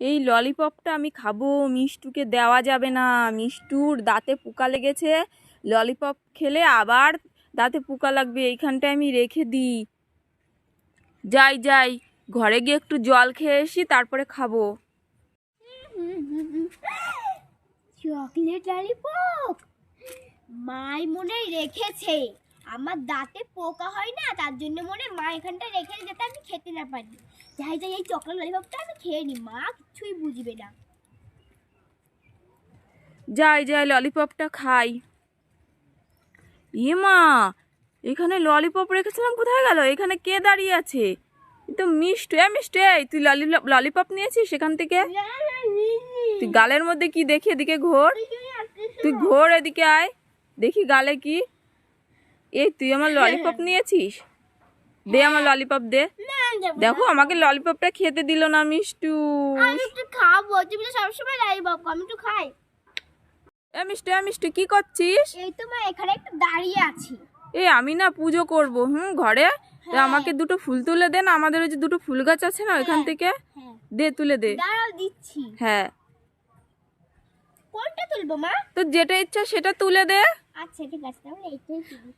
এই ললিপপটা আমি খাব, মিষ্টুকে দেওয়া যাবে না। মিষ্টুর দাঁতে পোকা লেগেছে ললিপপ খেলে আবার দাঁতে পোকা লাগবে, এইখানটায় আমি রেখে দিই। যাই যাই, ঘরে গিয়ে একটু জল খেয়ে এসি, তারপরে খাব। চকলেট ললিপপ মাই মনে রেখেছে। আমার দাঁতে পোকা হয় না তার জন্য মনে মা এখানটা রেখে যাতে আমি খেতে না পারি। যাই যাই এই চকলেট ললিপপটা আমি খেয়ে নি মা কিছুই বুঝবে না। যাই যাই ললিপপটা খাই। ইয়ে মা এখানে ললিপপ রেখেছিলাম কোথায় গেল? এখানে কে দাঁড়িয়ে আছে? তো মিষ্টি এ মিষ্টি এই, তুই ললিপপ ললিপপ নিয়েছিস সেখান থেকে? তুই গালের মধ্যে কি দেখি? এদিকে ঘোর। তুই ঘোর এদিকে আয়। দেখি গালে কি? এই তুই আমার ললিপপ নিয়েছিস? দে আমার ললিপপ দে। দেখো আমাকে ললিপপটা খেতে দিল না মিষ্টু। আমি একটু খাব তুমি তো সবসময় ললিপপ আমি একটু খাই। এ মিষ্টি এ মিষ্টি কি করছিস? এই তো মা এখানে একটু দাঁড়িয়ে আছি। এ আমি না পুজো করব হুম ঘরে? তা আমাকে দুটো ফুল তুলে দে না আমাদের ওই যে দুটো ফুল গাছ আছে না ওইখান থেকে? হ্যাঁ। দে তুলে দে। দাঁড়াও দিচ্ছি। হ্যাঁ। কোনটা তুলবো মা? তো যেটা ইচ্ছা সেটা তুলে দে। আচ্ছা ঠিক আছে তাহলে এইটাই তুলি।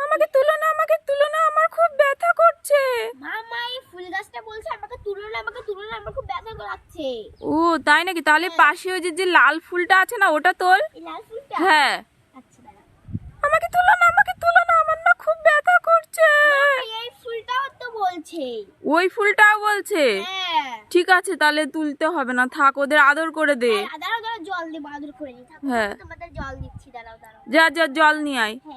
আমাকে তুলো না আমাকে তুলো না আমার খুব ব্যথা করছে। মা মা এই ফুল গাছটা বলছে আমাকে তুলো না আমাকে তুলো না আমার খুব ব্যথা লাগছে ও তাই নাকি? তাহলে পাশে ওই যে লাল ফুলটা আছে না ওটা তোল লাল ফুলটা? হ্যাঁ। আচ্ছা আমাকে তুলো না আমাকে তুলো না আমার না খুব ব্যথা করছে। এই ফুলটাও তো বলছে। ওই ফুলটাও বলছে? হ্যাঁ। ঠিক আছে তাহলে তুলতে হবে না থাক ওদের আদর করে দে। হ্যাঁ, দাঁড়াও দাঁড়াও জল দেবো আদর করে থাকো, হ্যাঁ। তোমাদের জল দিচ্ছি দাঁড়াও দাঁড়াও। যা যা জল নিয়ে আয়। হ্যাঁ।